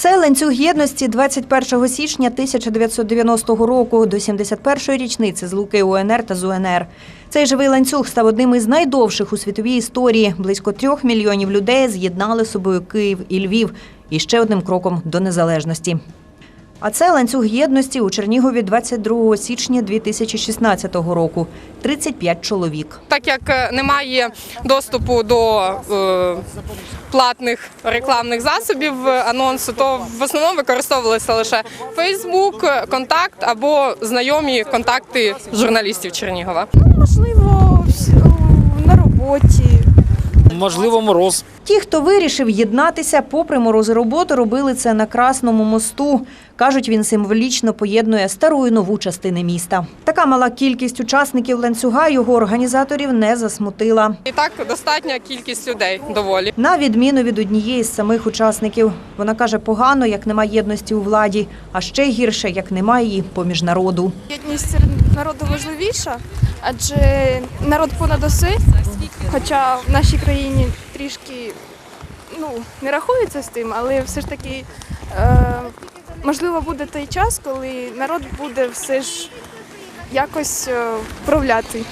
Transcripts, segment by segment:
Це ланцюг єдності 21 січня 1990 року до 71-ї річниці з Луки УНР та ЗУНР. Цей живий ланцюг став одним із найдовших у світовій історії. Близько трьох мільйонів людей з'єднали собою Київ і Львів і ще одним кроком до незалежності. А це ланцюг єдності у Чернігові 22 січня 2016 року. 35 чоловік. Так як е, немає доступу до е, платних рекламних засобів е, анонсу, то в основному використовувалися лише Фейсбук, контакт або знайомі контакти журналістів Чернігова. Можливо, на роботі. Можливо, мороз. Ті, хто вирішив єднатися, попри морози роботи, робили це на Красному мосту. Кажуть, він символічно поєднує стару і нову частини міста. Така мала кількість учасників ланцюга його організаторів не засмутила. І так достатня кількість людей доволі. На відміну від однієї з самих учасників. Вона каже, погано, як нема єдності у владі, а ще гірше, як немає її поміж народу. Єдність серед народу важливіша, адже народ понад усе, хоча в нашій країні трішки ну, не рахується з тим, але все ж таки е, можливо буде той час, коли народ буде все ж якось е, вправляти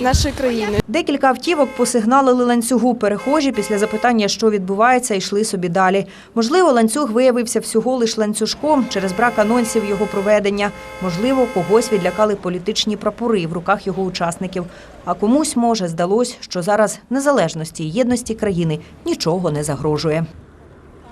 нашої країни. Декілька автівок посигналили ланцюгу. Перехожі після запитання, що відбувається, йшли собі далі. Можливо, ланцюг виявився всього лиш ланцюжком через брак анонсів його проведення. Можливо, когось відлякали політичні прапори в руках його учасників. А комусь, може, здалось, що зараз незалежності і єдності країни нічого не загрожує.